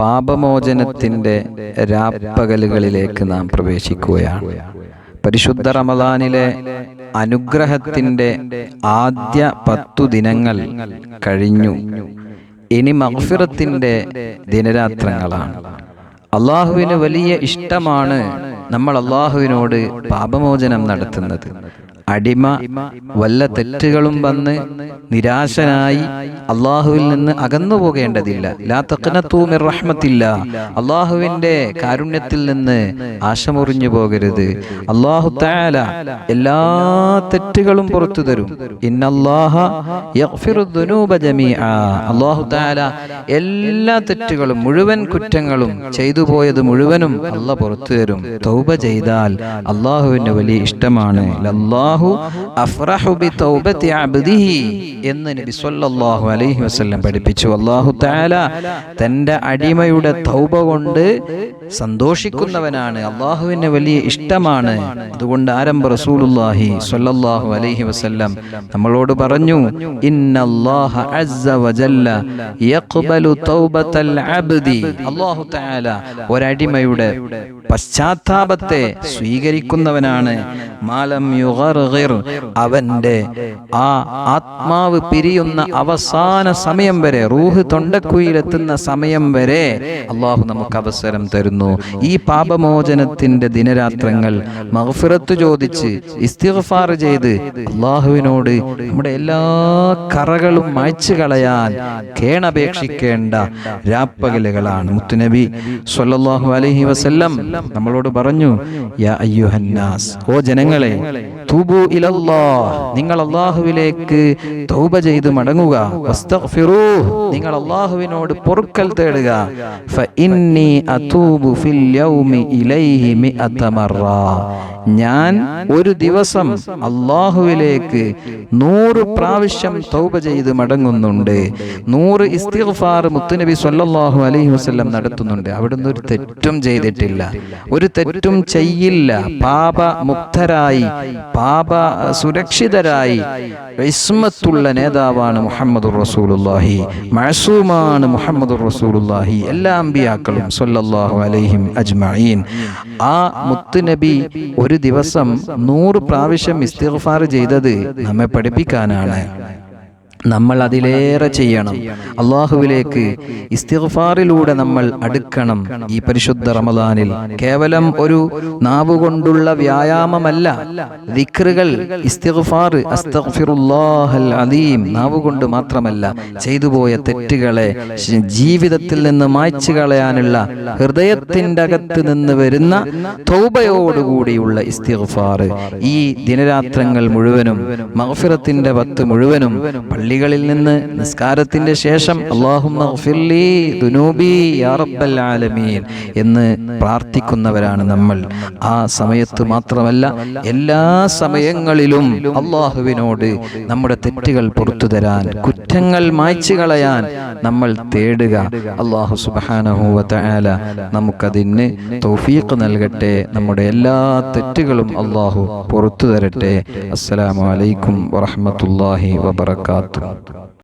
പാപമോചനത്തിന്റെ രാപ്പകലുകളിലേക്ക് നാം പ്രവേശിക്കുകയാണ്. പരിശുദ്ധ റമദാനിലെ അനുഗ്രഹത്തിന്റെ ആദ്യ പത്തു ദിനങ്ങൾ കഴിഞ്ഞു. ഇനി മഗ്ഫിറത്തിന്റെ ദിനരാത്രങ്ങളാണ്. അള്ളാഹുവിന് വലിയ ഇഷ്ടമാണ് നമ്മൾ അള്ളാഹുവിനോട് പാപമോചനം നടത്തുന്നത്. അടിമ വല്ല തെറ്റുകളും വന്ന് നിരാശനായി അള്ളാഹുവിൽ നിന്ന് അകന്നു പോകേണ്ടതില്ല. ലാ അള്ളാഹുവിന്റെ കാരുണ്യത്തിൽ നിന്ന് ആശമുറിഞ്ഞു പോകരുത്. അള്ളാഹു താല എല്ലാ തെറ്റുകളും പുറത്തു തരും. അള്ളാഹു താല എല്ലാ തെറ്റുകളും മുഴുവൻ കുറ്റങ്ങളും ചെയ്തു പോയത് മുഴുവനും അല്ല പുറത്തു തരും. തൗബ ചെയ്താൽ അള്ളാഹുവിന് വലിയ ഇഷ്ടമാണ്. ലല്ലാഹു അഫ്റഹു ബി തൗബത്തി അബ്ദിഹി എന്ന് നബി സല്ലല്ലാഹു അലൈഹി വസല്ലം പഠിപ്പിച്ചു. അല്ലാഹു തആല തന്റെ അടിമയുടെ തൗബ കൊണ്ട് സന്തോഷിക്കുന്നവനാണ്. അള്ളാഹുവിന് വലിയ ഇഷ്ടമാണ്. അതുകൊണ്ട് ആരംഭ റസൂലുല്ലാഹി സ്വല്ലല്ലാഹു അലൈഹി വസല്ലം നമ്മളോട് പറഞ്ഞു ഇന്നല്ലാഹ അസ്സ വജല്ല യഖ്ബലു തൗബത്തൽ അബ്ദി. അല്ലാഹു തആല ഒരടിമയുടെ പശ്ചാത്താപത്തെ സ്വീകരിക്കുന്നവനാണ്. മാലം യുഗർഗിർ അവന്റെ ആ ആത്മാവ് പിരിയുന്ന അവസാന സമയം വരെ റൂഹ് തൊണ്ടക്കുയിലെത്തുന്ന സമയം വരെ അള്ളാഹു നമുക്ക് അവസരം തരുന്നു. ഈ പാപമോചനത്തിന്റെ ദിനരാത്രങ്ങൾ മഹഫിറത്ത് ചോദിച്ച് ഇസ്തിഫാർ ചെയ്ത് അള്ളാഹുവിനോട് നമ്മുടെ എല്ലാ കറകളും മായ്ച്ചു കളയാൻ കേണപേക്ഷിക്കേണ്ട രാപ്പകലുകളാണ് മുത്തുനബി സ്വല്ലല്ലാഹു അലഹി വസ്ല്ലം നമ്മളോട് പറഞ്ഞു യാ അയ്യുഹന്നാസ് ഓ ജനങ്ങളെ തൂബു ഇലല്ലാ. നിങ്ങൾ അള്ളാഹുവിലേക്ക് തൗബ ചെയ്ത് മടങ്ങുക. നിങ്ങൾ അള്ളാഹുവിനോട് പൊറുക്കൽ തേടുക. ഞാൻ ഒരു ദിവസം അള്ളാഹുവിലേക്ക് നൂറ് പ്രാവശ്യം തൗബ ചെയ്ത് മടങ്ങുന്നുണ്ട്. നൂറ് ഇസ്തിഗ്ഫാർ മുത്തുനബി സ്വല്ലല്ലാഹു അലൈഹി വസല്ലം നടത്തുന്നുണ്ട്. അവിടുന്ന് ഒരു തെറ്റും ചെയ്തിട്ടില്ല. ഒരു തെറ്റും ചെയ്യില്ല. പാപ മുക്തരായി. പാപ സുരക്ഷിതരായി ഇസ്മത്തുള്ള നേതാവാണ് മുഹമ്മദ് റസൂലുള്ളാഹി മഴസൂമാണ് മുഹമ്മദ് റസൂലുള്ളാഹി എല്ലാ അമ്പിയാക്കളും സൊല്ലാഹു അലൈഹിം അജ്മീൻ ആ മുത്തുനബി ഒരു ദിവസം നൂറ് പ്രാവശ്യം ഇസ്തിഗ്ഫാർ ചെയ്തത് നമ്മെ പഠിപ്പിക്കാനാണ്. നമ്മൾ അതിലേറെ ചെയ്യണം. അള്ളാഹുവിലേക്ക് ഇസ്തിഫാറിലൂടെ നമ്മൾ അടുക്കണം ഈ പരിശുദ്ധ റമദാനിൽ. കേവലം ഒരു നാവ് കൊണ്ടുള്ള വ്യായാമമല്ല. ദിക്റുകൾ അലീം നാവ് കൊണ്ട് മാത്രമല്ല. ചെയ്തുപോയ തെറ്റുകളെ ജീവിതത്തിൽ നിന്ന് മായ്ച്ചു കളയാനുള്ള ഹൃദയത്തിന്റെ അകത്ത് നിന്ന് വരുന്ന തൗബയോടുകൂടിയുള്ള ഇസ്തിഗ്ഫാർ. ഈ ദിനരാത്രങ്ങൾ മുഴുവനും മഹഫിറത്തിന്റെ പത്ത് മുഴുവനും പള്ളികളിൽ നിന്ന് നിസ്കാരത്തിന്റെ ശേഷം ആലമീൻ എന്ന് പ്രാർത്ഥിക്കുന്നവരാണ് നമ്മൾ. ആ സമയത്ത് മാത്രമല്ല എല്ലാ സമയങ്ങളിലും അള്ളാഹുവിനോട് നമ്മുടെ തെറ്റുകൾ പുറത്തു തരാൻ കുറ്റങ്ങൾ മായ്ച്ചു കളയാൻ നമ്മൾ തേടുക. അള്ളാഹു സുബാനഹുല നമുക്കതിന് തൗഫീഖ് നൽകട്ടെ. നമ്മുടെ എല്ലാ തെറ്റുകളും അള്ളാഹു പുറത്തു തരട്ടെ. അസ്സലാമു അലൈക്കും വറഹ്മത്തുള്ളാഹി trat